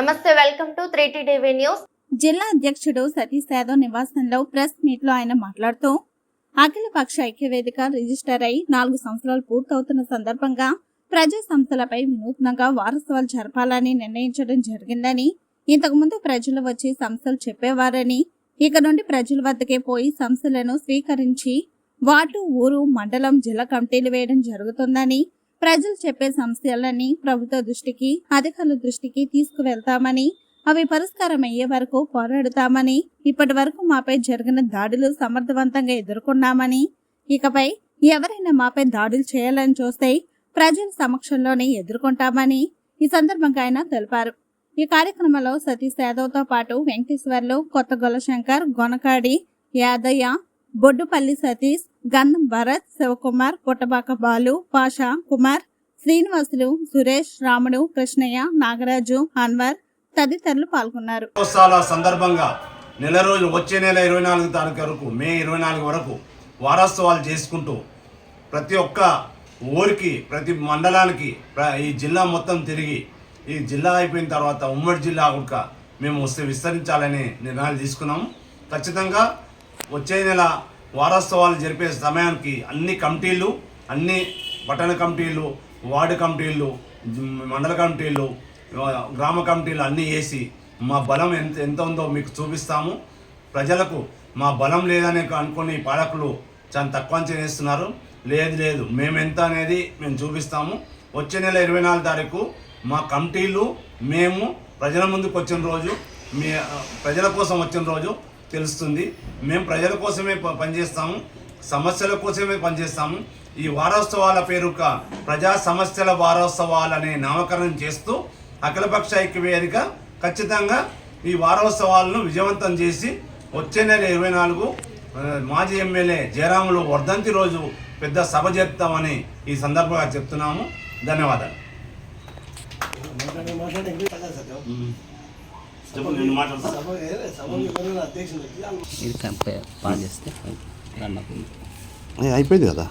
నమస్తే welcome to three TV news. జిల్లా అధ్యక్షుడు సతీష్ యాదవ్ నివాసంలో ప్రెస్ మీట్లో ఆయన మాట్లాడుతూ అఖిల పక్ష ఐక్యవేదిక రిజిస్టర్ అయి నాలుగు సంవత్సరాలు పూర్తవుతున్న సందర్భంగా ప్రజా సంస్థలపై వినూత్నంగా వారసత్వాలు జరపాలని నిర్ణయించడం జరిగిందని ఇంతకుముందు ప్రజలు వచ్చి సంస్థలు చెప్పేవారని ఇక నుండి ప్రజల వద్దకే పోయి సంస్థలను స్వీకరించి వార్డు ఊరు మండలం జిల్లా కమిటీలు వేయడం జరుగుతుందని ప్రజలు చెప్పే సమస్యలని ప్రభుత్వ దృష్టికి అధికారుల దృష్టికి తీసుకువెళ్తామని అవి పరిష్కారం అయ్యే వరకు పోరాడుతామని ఇప్పటి వరకు మాపై జరిగిన దాడులు సమర్థవంతంగా ఎదుర్కొన్నామని ఇకపై ఎవరైనా మాపై దాడులు చేయాలని చూస్తే ప్రజల సమక్షంలోనే ఎదుర్కొంటామని ఈ సందర్భంగా ఆయన తెలిపారు. ఈ కార్యక్రమంలో సతీష్ యాదవ్తో పాటు వెంకటేశ్వర్లు కొత్త శంకర్ గొనకాడి యాదయ్య బొడ్డుపల్లి సతీష్ గంధం భరత్ శివకుమార్ పుట్టబాక బాలు పాషా కుమార్ శ్రీనివాసులు సురేష్ రాముడు కృష్ణయ్య నాగరాజు అన్వర్ తదితరులు పాల్గొన్నారు. సందర్భంగా నెల రోజు వచ్చే నెల ఇరవై నాలుగు తారీఖు వరకు మే ఇరవై నాలుగు వరకు వారోత్సవాలు చేసుకుంటూ ప్రతి ఒక్క ఊరికి ప్రతి మండలానికి ఈ జిల్లా మొత్తం తిరిగి ఈ జిల్లా అయిపోయిన తర్వాత ఉమ్మడి జిల్లా కూడా మేము వస్తే విస్తరించాలని నిర్ణయాలు తీసుకున్నాము. ఖచ్చితంగా వచ్చే నెల వారోత్సవాలు జరిపే సమయానికి అన్ని కమిటీలు అన్ని పట్టణ కమిటీలు వార్డు కమిటీలు మండల కమిటీలు గ్రామ కమిటీలు అన్నీ వేసి మా బలం ఎంత ఎంత ఉందో మీకు చూపిస్తాము. ప్రజలకు మా బలం లేదని అనుకుని పాలకులు చాలా తక్కువ చేస్తున్నారు లేదు లేదు మేమెంత అనేది మేము చూపిస్తాము. వచ్చే నెల ఇరవై నాలుగు తారీఖు మా కమిటీలు మేము ప్రజల ముందుకు వచ్చిన రోజు మీ ప్రజల కోసం వచ్చిన రోజు తెలుస్తుంది. మేము ప్రజల కోసమే పనిచేస్తాము. సమస్యల కోసమే పనిచేస్తాము. ఈ వారోత్సవాల పేరుక ప్రజా సమస్యల వారోత్సవాలనే నామకరణం చేస్తూ అఖిలపక్ష ఐక్య వేదిక ఖచ్చితంగా ఈ వారోత్సవాలను విజయవంతం చేసి వచ్చే నెల ఇరవై నాలుగు మాజీ ఎమ్మెల్యే జయరాములు వర్ధంతి రోజు పెద్ద సభ జరుపుతామని ఈ సందర్భంగా చెప్తున్నాము. ధన్యవాదాలు. ఇది కంపే చేస్తే అయిపోయింది కదా?